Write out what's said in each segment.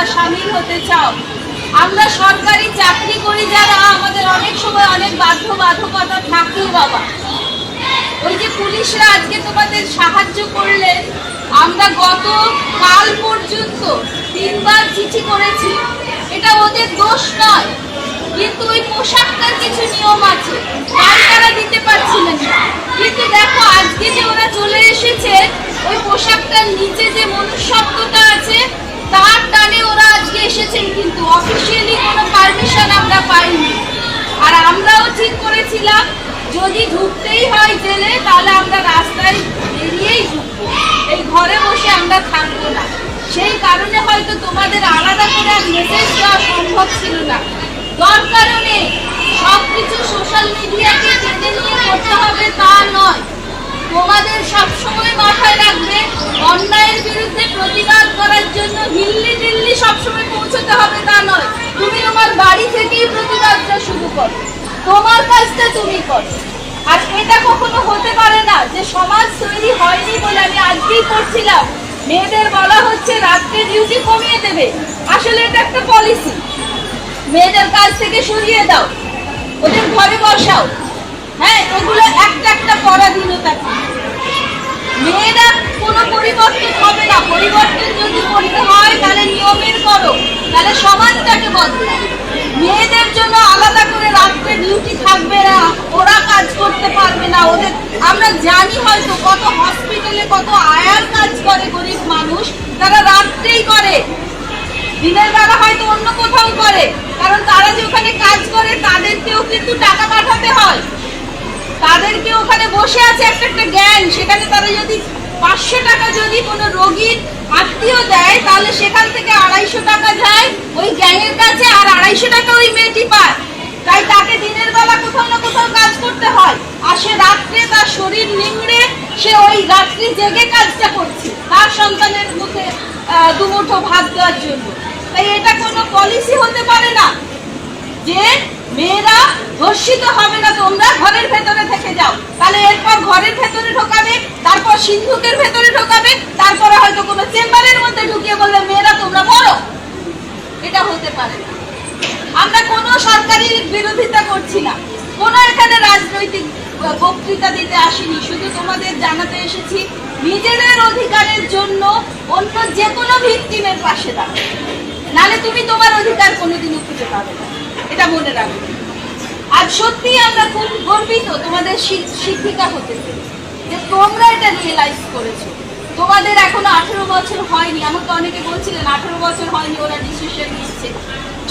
তোমরা সামিল হতে চাও। আমরা সরকারি চাকরি করি যারা আমাদের অনেক সময় অনেক বাধ্যবাধকতা থাকে বাবা। ওই যে পুলিশরা আজকে তোমাদের সাহায্য করলেন আমরা গত কাল পর্যন্ত তিনবার চিঠি করেছি। এটা ওদের দোষ নয়, কিন্তু ওই পোশাকটার কিছু নিয়ম আছে তারা দিতে পারছিলেন না। কিন্তু দেখো, আজকে যে ওরা চলে এসেছে, ওই পোশাকটার নিচে যে মনুষ্যত্বটা আছে তার টানে ওরা আজকে এসেছেন কিন্তু অফিসিয়ালি কোনো পারমিশন আমরা পাইনি। আর আমরাও ঠিক করেছিলাম, যদি ঢুকতেই হয় জেলে, তাহলে আমরা রাস্তায় বেরিয়েই ঢুকবো। এই ঘরে বসে আমরা থাকব না। সেই কারণে হয়তো তোমাদের আলাদা করে আর মেসেজ দেওয়া সম্ভব ছিল না। দরকারও নেই সব কিছু সোশ্যাল মিডিয়াকে টেনে নিয়ে করতে হবে তা নয়। তোমাদের সবসময় মাথায় রাখবে, অন্যায়ের বিরুদ্ধে প্রতিবাদ করার জন্য দিল্লি দিল্লি সবসময় পৌঁছতে হবে তা নয় তুমি তোমার বাড়ি থেকেই প্রতিবাদটা শুরু করো তোমার কাজটা তুমি করো। আর এটা কখনো হতে পারে না যে সমাজ তৈরি হয়নি বলে আমি আজকেই পড়ছিলাম মেয়েদের বলা হচ্ছে রাত্রে ডিউটি কমিয়ে দেবে। আসলে এটা একটা পলিসি মেয়েদের কাজ থেকে সরিয়ে দাও। ওদের ঘরে বসাও। হ্যাঁ এগুলো একটা একটা পরাধীনতা। মেয়েরা কোনো পরিবর্তন হবে না। পরিবর্তন যদি করতে হয়, তাহলে নিয়মের করো। তাহলে সমাজটাকে বদলাও। মেয়েদের জন্য আলাদা করে ডিউটি থাকবে না, ওরা কাজ করতে পারবে না, ওদের আমরা জানি হয়তো কত হসপিটালে কত আয়ার কাজ করে গরিব মানুষ, তারা রাত্রেই করে। দিনের বেলা হয়তো অন্য কোথাও করে, কারণ তারা যে ওখানে কাজ করে, তাদেরকেও কিন্তু টাকা পাঠাতে হয়। তাদেরকে ওখানে বসে আছে একটা একটা জ্ঞান সেখানে তারা যদি পাঁচশো টাকা যদি কোনো রোগীর আত্মীয় দেয়, তাহলে সেখান থেকে আড়াইশো টাকা যায়, ওই গ্যাংয়ের কাছে আর আড়াইশো টাকা ওই মেয়েটি পায় তাই তাকে দিনের বেলা কোথাও না কোথাও কাজ করতে হয় আর সে রাত্রে তার শরীর নিংড়ে সে ওই রাত্রি জেগে কাজটা করছে। তার সন্তানের মুখে দুমুঠো ভাত দেওয়ার জন্য। তাই এটা কোনো পলিসি হতে পারে না যে মেয়েরা ধর্ষিত হবে না, তোমরা ঘরের ভেতরে থেকে যাও। তাহলে এরপর ঘরের ভেতরে ঢোকাবে, তারপর সিন্ধুকের ভেতরে ঢোকাবে, তারপরে হয়তো কোনো চেম্বারের মধ্যে ঢুকিয়ে বলবে, মেয়েরা, তোমরা পড়ো এটা হতে পারে না। আমরা কোনো সরকারি বিরোধিতা করছি না। কোনো এখানে রাজনৈতিক বক্তৃতা দিতে আসিনি। শুধু তোমাদের জানাতে এসেছি, নিজেদের অধিকারের জন্য অন্য যে কোনো ভিত্তিমের পাশে দাঁড়াও। নালে তুমি তোমার অধিকার কোনোদিনও খুঁজে পাবে না। এটা মনে রাখবে আজ সত্যি আমরা খুব গর্বিত তোমাদের শিক্ষিকা হতে যে তোমরা এটা রিয়েলাইজ করেছ। তোমাদের এখনও আঠেরো বছর হয়নি। আমাকে অনেকে বলছিলেন, আঠেরো বছর হয়নি, ওরা ডিসিশন নিচ্ছে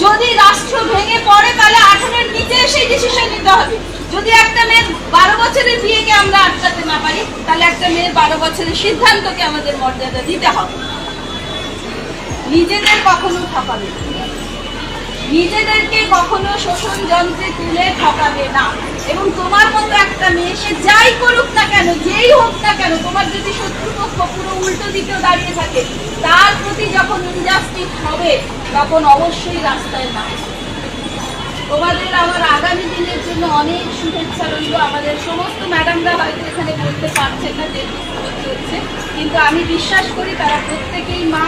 যদি রাষ্ট্র ভেঙে পড়ে, তাহলে আঠেরোর নিচে এসে ডিসিশন নিতে হবে। যদি একটা মেয়ের বারো বছরের বিয়েকে আমরা আটকাতে না পারি, তাহলে একটা মেয়ের বারো বছরের সিদ্ধান্তকে আমাদের মর্যাদা দিতে হবে। নিজেদের কখনো ঠকাবে নিজেদেরকে কখনো শোষণ যন্ত্রে তুলে ঠকাবে না। এবং তোমার মতো একটা মেয়ে, সে যাই করুক না কেন, যেই হোক না কেন, তোমার যদি শত্রুপক্ষ পুরো উল্টো দিকেও দাঁড়িয়ে থাকে, তার প্রতি যখন ইনজাস্টিস হবে, তখন অবশ্যই রাস্তায় না আগামী দিনের জন্য অনেক শুভেচ্ছা রইল আমাদের সমস্ত ম্যাডামরা হয়তো এখানে বলতে পারছেন না যে হচ্ছে কিন্তু আমি বিশ্বাস করি তারা প্রত্যেকেই মা,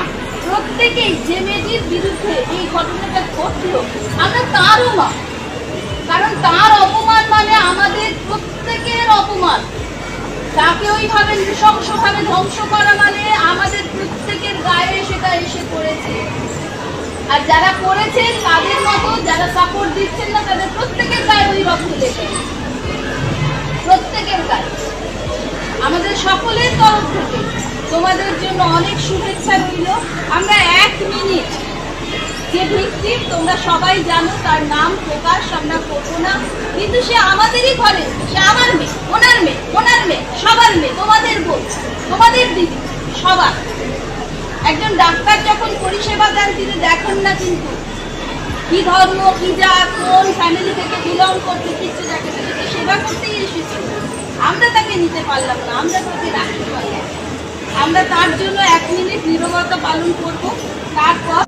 প্রত্যেকেই যে মেয়েটির বিরুদ্ধে এই ঘটনাটা ঘটলো। আমরা তারও মা। কারণ তার অপমান মানে আমাদের প্রত্যেকের অপমান। তাকে ওইভাবে নৃশংসভাবে ধ্বংস করা মানে আমাদের প্রত্যেকের গায়ে সেটা এসে পড়েছে। আর যারা করেছেন, তাদের মতো যারা সাপোর্ট দিচ্ছেন না, তাদের প্রত্যেকের গায়ে ওই রক্ত লেগে প্রত্যেকের গায়ে। আমাদের সকলের তরফ থেকে তোমাদের জন্য অনেক শুভেচ্ছা রইল। আমরা এক মিনিট যে ভিত্তিম তোমরা সবাই জানো তার নাম প্রকাশ, আমরা করব না। কিন্তু সে আমাদেরই ঘরে, সে আমার মেয়ে, ওনার মেয়ে ওনার মেয়ে, সবার মেয়ে, তোমাদের বোন তোমাদের দিদি, সবার। একজন ডাক্তার যখন পরিষেবা দেন, তিনি দেখেন না কিন্তু। কি ধর্ম, কি জাত, কোন ফ্যামিলি থেকে বিলং করতে কিছু দেখে তাকে সেবা করতেই এসেছি আমরা তাকে নিতে পারলাম না, আমরা তাকে রাখতে পারলাম আমরা তার জন্য এক মিনিট নিরবতা পালন করব, তারপর